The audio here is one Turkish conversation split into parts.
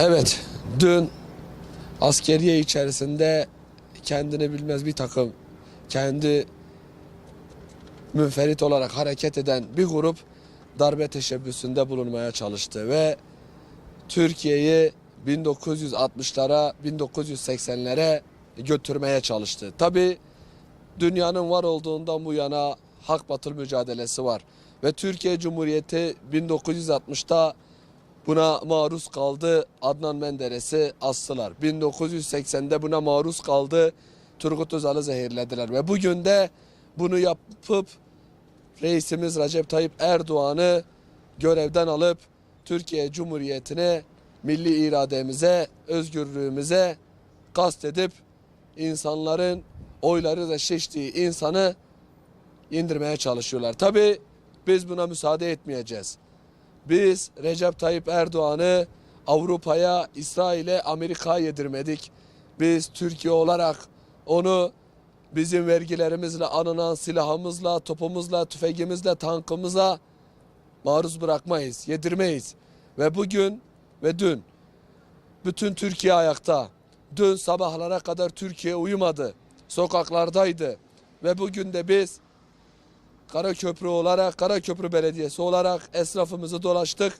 Evet, dün askeriye içerisinde kendini bilmez bir takım kendi münferit olarak hareket eden bir grup darbe teşebbüsünde bulunmaya çalıştı ve Türkiye'yi 1960'lara, 1980'lere götürmeye çalıştı. Tabi dünyanın var olduğundan bu yana hak batıl mücadelesi var. Ve Türkiye Cumhuriyeti 1960'ta buna maruz kaldı. Adnan Menderes'i astılar. 1980'de buna maruz kaldı. Turgut Özal'ı zehirlediler. Ve bugün de bunu yapıp reisimiz Recep Tayyip Erdoğan'ı görevden alıp Türkiye Cumhuriyeti'ne, milli irademize, özgürlüğümüze kast edip insanların oyları da şiştiği insanı indirmeye çalışıyorlar. Tabi biz buna müsaade etmeyeceğiz. Biz Recep Tayyip Erdoğan'ı Avrupa'ya, İsrail'e, Amerika'ya yedirmedik. Biz Türkiye olarak onu bizim vergilerimizle alınan silahımızla, topumuzla, tüfeğimizle, tankımıza maruz bırakmayız, yedirmeyiz. Ve bugün ve dün bütün Türkiye ayakta. Dün sabahlara kadar Türkiye uyumadı. Sokaklardaydı. Ve bugün de biz Karaköprü olarak, Karaköprü Belediyesi olarak esnafımızı dolaştık.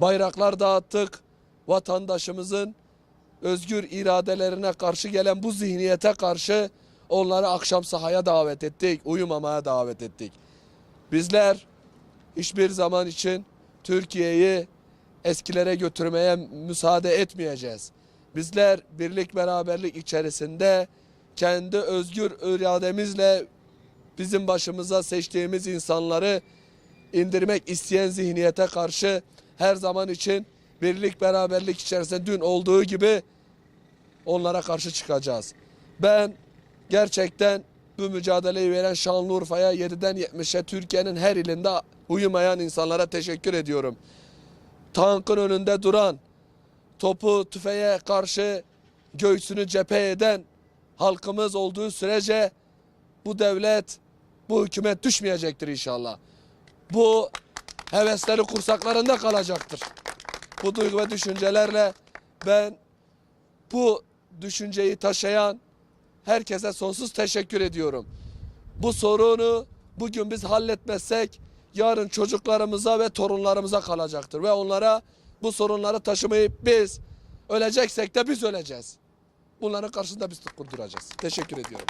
Bayraklar dağıttık. Vatandaşımızın özgür iradelerine karşı gelen bu zihniyete karşı onları akşam sahaya davet ettik. Uyumamaya davet ettik. Bizler hiçbir zaman için Türkiye'yi eskilere götürmeye müsaade etmeyeceğiz. Bizler birlik beraberlik içerisinde kendi özgür irademizle bizim başımıza seçtiğimiz insanları indirmek isteyen zihniyete karşı her zaman için birlik beraberlik içerisinde dün olduğu gibi onlara karşı çıkacağız. Ben gerçekten bu mücadeleyi veren Şanlıurfa'ya 7'den 70'e Türkiye'nin her ilinde uyumayan insanlara teşekkür ediyorum. Tankın önünde duran, topu tüfeğe karşı göğsünü cephe eden halkımız olduğu sürece bu devlet, bu hükümet düşmeyecektir inşallah. Bu hevesleri kursaklarında kalacaktır. Bu duygu ve düşüncelerle ben bu düşünceyi taşıyan herkese sonsuz teşekkür ediyorum. Bu sorunu bugün biz halletmezsek yarın çocuklarımıza ve torunlarımıza kalacaktır. Ve onlara bu sorunları taşımayı biz öleceksek de biz öleceğiz. Bunların karşısında biz kurduracağız. Teşekkür ediyorum.